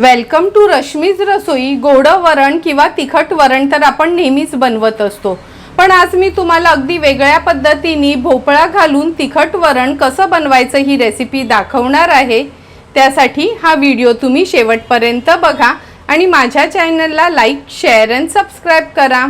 Welcome to Rashmi's रसोई गोडं वरण किंवा तिखट वरण तर आपण नेहमीच बनवत असतो. पण आज मी तुम्हाला अगदी वेगळ्या पद्धतीने भोपळा घालून तिखट वरण कसं बनवायचं ही रेसिपी दाखवणार आहे. त्यासाठी हा व्हिडिओ तुम्ही शेवटपर्यंत बघा आणि माझ्या चॅनलला लाईक शेअर अँड सबस्क्राईब करा.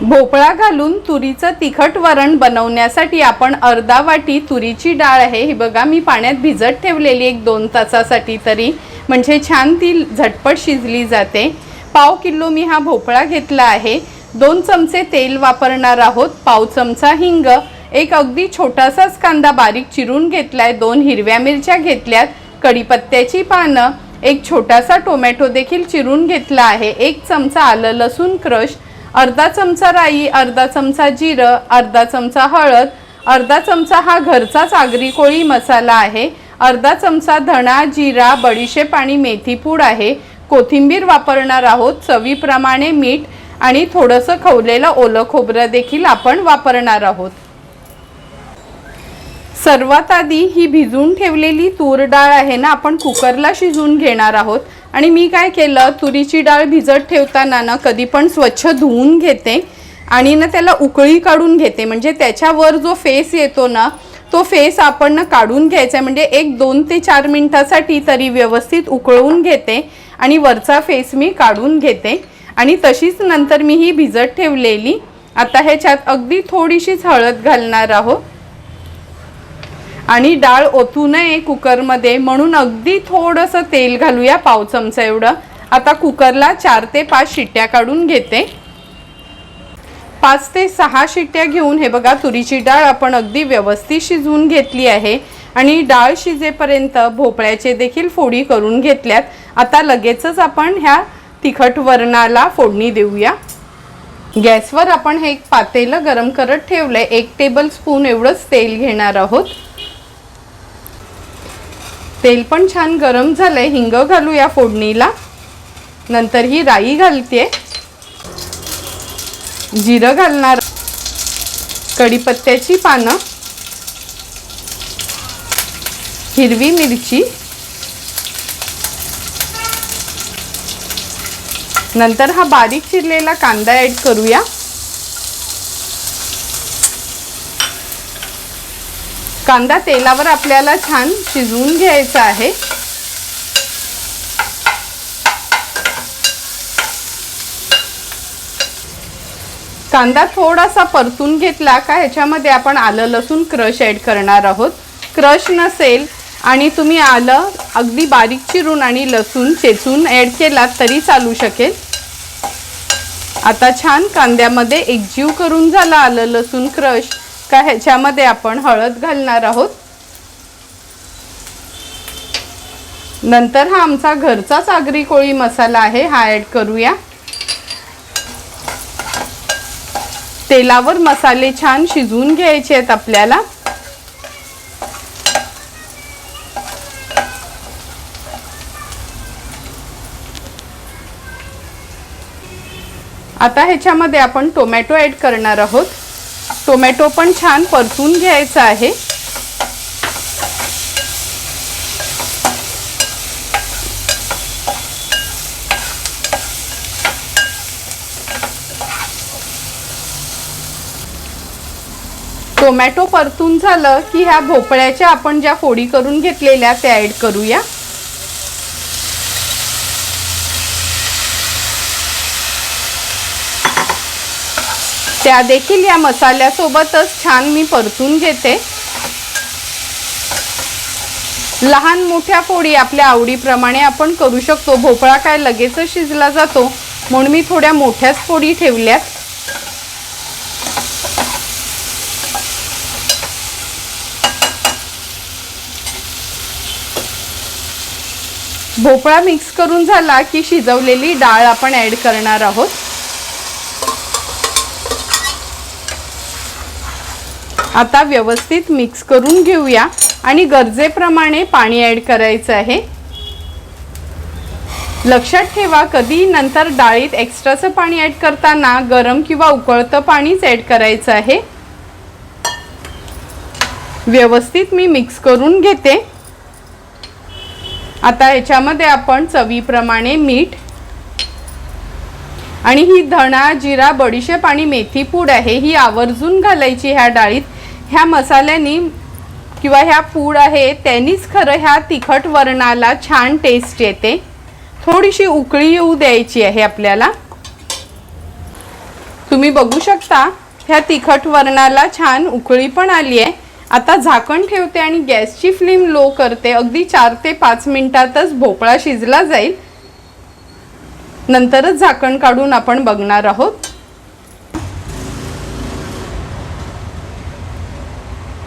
भोपळा घालून तुरीचं तिखट वरण बनवण्यासाठी आपण अर्धा वाटी तुरीची डाळ आहे. ही बघा मी पाण्यात भिजत ठेवलेली एक दोन तासासाठी तरी. म्हणजे छान ती झटपट शिजली जाते. पाव किलो मी हा भोपळा घेतला आहे. दोन चमचे तेल वापरणार आहोत. पाव चमचा हिंग. एक अगदी छोटासाच कांदा बारीक चिरून घेतलाय. दोन हिरव्या मिरच्या घेतल्यात. कढीपत्त्याची पानं. एक छोटासा टोमॅटो देखील चिरून घेतला आहे. एक चमचा आलं लसूण क्रश. अर्धा चमचा राई अर्धा चमचा जिरं अर्धा चमचा हळद अर्धा चमचा हा घरचाच आगरी कोळी मसाला आहे. अर्धा चमचा धणा जिरा बडीशेप आणि मेथी पूड आहे. कोथिंबीर वापरणार आहोत चवीप्रमाणे मीठ आणि थोडंसं खवलेलं ओलं खोबरं देखील आपण वापरणार आहोत. सर्वात आधी ही भिजून ठेवलेली तूर डाळ आहे ना आपण कुकरला शिजवून घेणार आहोत. आणि मी काय केलं तुरीची डाळ भिजत ठेवताना ना कधी पण स्वच्छ धुवून घेते आणि ना त्याला उकळी काढून घेते. म्हणजे त्याच्यावर जो फेस येतो ना तो फेस आपण ना काढून घ्यायचा आहे. म्हणजे एक दोन ते चार मिनटासाठी तरी व्यवस्थित उकळवून घेते आणि वरचा फेस मी काढून घेते. आणि तशीच नंतर मी ही भिजत ठेवलेली. आता ह्याच्यात अगदी थोडीशीच हळद घालणार आहोत. आणि डाळ ओतू नये कुकरमध्ये म्हणून अगदी थोडंसं तेल घालूया पाव चमचा एवढं. आता कुकरला चार ते पाच शिट्ट्या काढून घेते. पाच ते सहा शिट्ट्या घेऊन हे बघा तुरीची डाळ आपण अगदी व्यवस्थित शिजवून घेतली आहे. आणि डाळ शिजेपर्यंत भोपळ्याचे देखील फोडी करून घेतल्यात. आता लगेचच आपण ह्या तिखट वरणाला फोडणी देऊया. गॅसवर आपण हे एक पातेलं गरम करत ठेवलंय. एक टेबल स्पून एवढंच तेल घेणार आहोत. तेल पण छान गरम झालंय. हिंग घालूया फोडणीला. नंतर ही राई घालते जिरं घालणार. कढीपत्त्याची पानं. हिरवी मिरची. नंतर हा बारीक चिरलेला कांदा ॲड करूया. कांदा तेलावर आपल्याला छान शिजवून घ्यायचा आहे. कांदा थोडासा परतून घेतला का ह्याच्यामध्ये आपण आलं लसूण क्रश ॲड करणार आहोत. क्रश नसेल आणि तुम्ही आलं अगदी बारीक चिरून आणि लसूण चेचून ॲड केलात तरी चालू शकेल. आता छान कांद्यामध्ये एकजीव करून झाला आलं लसूण क्रश. का ह्याच्यामध्ये आपण हळद घालणार आहोत. नंतर हा आमचा घरचाच आगरी कोळी मसाला आहे हा ॲड करूया. तेलावर मसाले छान शिजवून घ्यायचे आहेत आपल्याला. आता ह्याच्यामध्ये आपण टोमॅटो ॲड करणार आहोत. टोमॅटो पण छान परतून घ्यायचा आहे. टोमॅटो परतून झालं की ह्या भोपळ्याच्या आपण ज्या फोडी करून घेतलेल्या त्या ॲड करूया. त्या देखील या मसाल्यासोबतच छान मी परतून घेते. लहान मोठ्या फोडी आपल्या आवडीप्रमाणे आपण करू शकतो. भोपळा काय लगेचच शिजला जातो. म्हणून मी थोड्या मोठ्याच फोडी ठेवल्यात. भोपळा मिक्स करून झाला की शिजवलेली डाळ आपण ॲड करणार आहोत. आता व्यवस्थित मिक्स करून घेऊया. आणि गरजेप्रमाणे पाणी ॲड करायचं आहे. लक्षात ठेवा कधी नंतर डाळीत एक्स्ट्राचं पाणी ॲड करताना गरम किंवा उकळतं पाणीच ॲड करायचं आहे. व्यवस्थित मी मिक्स करून घेते. आता ह्याच्यामध्ये आपण चवीप्रमाणे मीठ आणि ही धणा जिरा बडीशेप आणि मेथी पूड आहे ही आवर्जून घालायची ह्या डाळीत. ह्या मसाल्यानी किंवा ह्या पूड आहे त्यांनीच खरं ह्या तिखट वरणाला छान टेस्ट येते. थोडीशी उकळी येऊ द्यायची आहे आपल्याला. तुम्ही बघू शकता ह्या तिखट वरणाला छान उकळी पण आली आहे. आता झाकण ठेवते आणि गॅसची फ्लेम लो करते. अगदी चार ते पाच मिनिटातच भोपळा शिजला जाईल. नंतरच झाकण काढून आपण बघणार आहोत.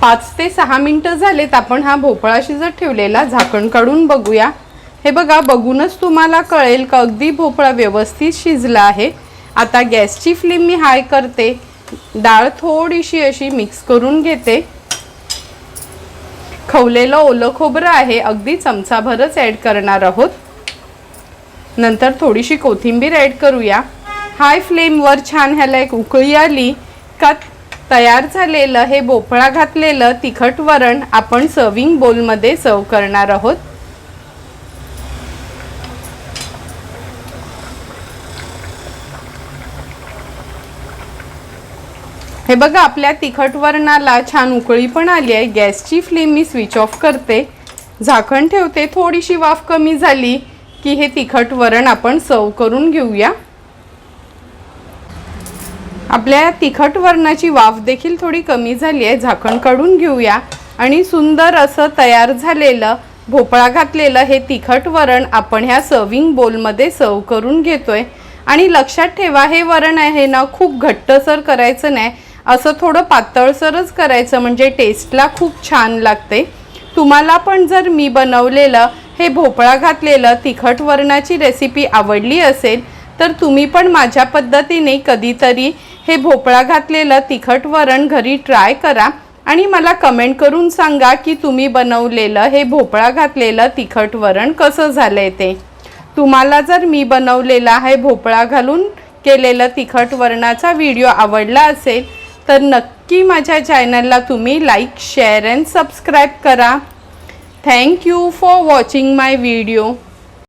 पाच ते सहा मिनटं झालेत आपण हा भोपळा शिजत ठेवलेला झाकण काढून बघूया. हे बघा बघूनच तुम्हाला कळेल का अगदी भोपळा व्यवस्थित शिजला आहे. आता गॅसची फ्लेम मी हाय करते. डाळ थोडीशी अशी मिक्स करून घेते. खवलेलं ओलं खोबरं आहे अगदी चमचाभरच ॲड करणार आहोत. नंतर थोडीशी कोथिंबीर ॲड करूया. हाय फ्लेमवर छान ह्याला एक उकळी आली का तयार झालेलं हे भोपळा घातलेलं तिखट वरण आपण सर्विंग बोलमध्ये सर्व करणार आहोत. हे बघा आपल्या तिखट वरणाला छान उकळी पण आली आहे. गॅसची फ्लेम मी स्विच ऑफ करते. झाकण ठेवते. थोडीशी वाफ कमी झाली की हे तिखट वरण आपण सर्व करून घेऊया. आपल्या तिखट वरणाची वाफ देखील थोडी कमी झाली आहे. झाकण काढून घेऊया. आणि सुंदर असं तयार झालेलं भोपळा घातलेलं हे तिखट वरण आपण ह्या सर्विंग बोलमध्ये सर्व करून घेतोय. आणि लक्षात ठेवा हे वरण आहे ना खूप घट्टसर करायचं नाही. असं थोडं पातळसरच करायचं म्हणजे टेस्टला खूप छान लागते. तुम्हाला पण जर मी बनवलेलं हे भोपळा घातलेलं तिखट वरणाची रेसिपी आवडली असेल तर तुम्ही पण माझ्या पद्धतीने कधीतरी हे भोपळा घातलेलं तिखट वरण घरी ट्राय करा. आणि मला कमेंट करून सांगा की तुम्ही बनवलेलं हे भोपळा घातलेलं तिखट वरण कसं झालंय ते. तुम्हाला जर मी बनवलेला हे भोपळा घालून केलेलं तिखट वरणाचा व्हिडिओ आवडला असेल तर नक्की माझ्या चॅनलला तुम्ही लाईक शेअर अँड सबस्क्राईब करा. Thank you for watching my video.